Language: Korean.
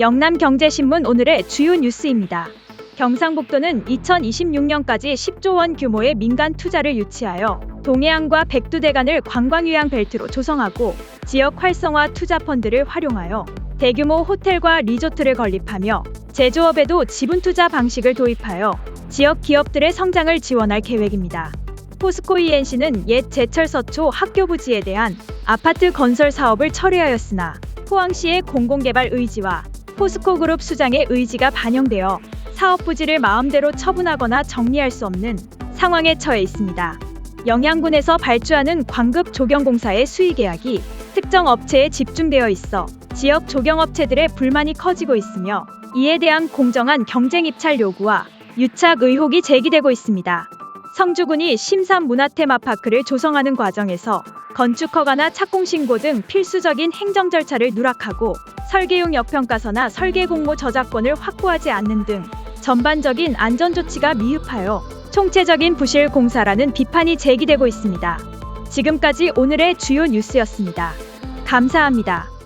영남경제신문 오늘의 주요 뉴스입니다. 경상북도는 2026년까지 10조 원 규모의 민간 투자를 유치하여 동해안과 백두대간을 관광유양 벨트로 조성하고 지역 활성화 투자 펀드를 활용하여 대규모 호텔과 리조트를 건립하며 제조업에도 지분 투자 방식을 도입하여 지역 기업들의 성장을 지원할 계획입니다. 포스코 ENC는 옛 제철서초 학교 부지에 대한 아파트 건설 사업을 철회하였으나 포항시의 공공개발 의지와 포스코 그룹 수장의 의지가 반영되어 사업 부지를 마음대로 처분하거나 정리할 수 없는 상황에 처해 있습니다. 영양군에서 발주하는 광급 조경공사의 수의 계약이 특정 업체에 집중되어 있어 지역 조경업체들의 불만이 커지고 있으며 이에 대한 공정한 경쟁 입찰 요구와 유착 의혹이 제기되고 있습니다. 성주군이 심산 문화테마파크를 조성하는 과정에서 건축 허가나 착공 신고 등 필수적인 행정 절차를 누락하고 설계용 역평가서나 설계 공모 저작권을 확보하지 않는 등 전반적인 안전 조치가 미흡하여 총체적인 부실 공사라는 비판이 제기되고 있습니다. 지금까지 오늘의 주요 뉴스였습니다. 감사합니다.